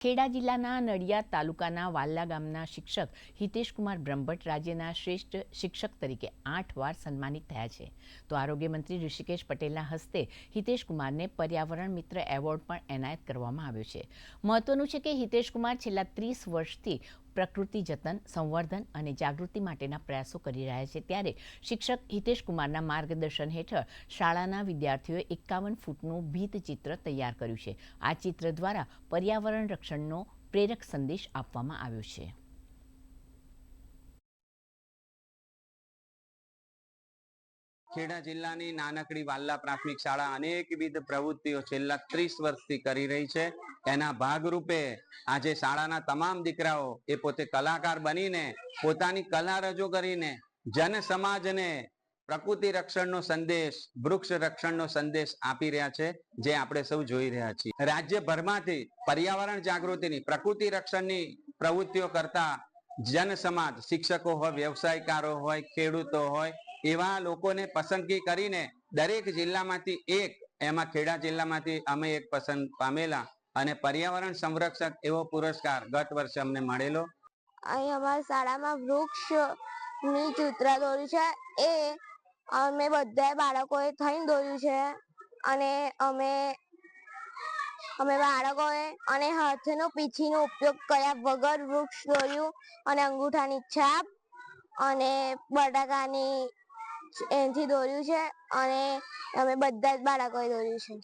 ખેડા જિલ્લાના નડિયાદ તાલુકાના વાલ્લા ગામના શિક્ષક હિતેશકુમાર બ્રહ્મભટ્ટ રાજ્યના શ્રેષ્ઠ શિક્ષક તરીકે આઠ વાર સન્માનિત થયા છે. તો આરોગ્યમંત્રી ઋષિકેશ પટેલના હસ્તે હિતેશકુમારને પર્યાવરણ મિત્ર એવોર્ડ પણ એનાયત કરવામાં આવ્યો છે. મહત્વનું છે કે હિતેશકુમાર છેલ્લા ત્રીસ વર્ષથી પ્રકૃતિ જતન, સંવર્ધન અને જાગૃતિ માટેના પ્રયાસો કરી રહ્યા છે. ત્યારે શિક્ષક હિતેશ કુમારના માર્ગદર્શન હેઠળ શાળાના વિદ્યાર્થીઓએ એકાવન ફૂટનું ભીત ચિત્ર તૈયાર કર્યું છે. આ ચિત્ર દ્વારા પર્યાવરણ રક્ષણનો પ્રેરક સંદેશ આપવામાં આવ્યો છે. ખેડા જિલ્લાની નાનકડી વાલ્લા પ્રાથમિક શાળા અનેકવિધ પ્રવૃત્તિઓ છેલ્લા ત્રીસ વર્ષથી કરી રહી છે. એના ભાગરૂપે આજે શાળાના તમામ દીકરાઓ એ પોતે કલાકાર બનીને, પોતાની કલા રજૂ કરીને, જન સમાજને પ્રકૃતિ રક્ષણનો સંદેશ, વૃક્ષ રક્ષણનો સંદેશ આપી રહ્યા છે, જે આપણે સૌ જોઈ રહ્યા છીએ. રાજ્યભરમાંથી પર્યાવરણ જાગૃતિની, પ્રકૃતિ રક્ષણની પ્રવૃત્તિઓ કરતા જન સમાજ, શિક્ષકો હોય, વ્યવસાયકારો હોય, ખેડૂતો હોય એવા લોકોને પસંદગી કરીને દરેક જિલ્લામાંથી એક, એમાં ખેડા જિલ્લામાંથી અમે એક પસંદ પામેલા અને પર્યાવરણ સંરક્ષક એવો પુરસ્કાર ગત વર્ષે અમને મળેલો. અહીં અમારા શાળામાં વૃક્ષની ચિત્ર દોર્યું છે. એ અમે બધા બાળકોએ થઈને દોર્યું છે અને અમે અમે બાળકોએ અને હાથનો પીંછીનો ઉપયોગ કર્યા વગર વૃક્ષ દોર્યું અને અંગૂઠાની છાપ અને બટાકાની એનાથી દોર્યું છે અને અમે બધા જ બાળકોએ દોર્યું છે.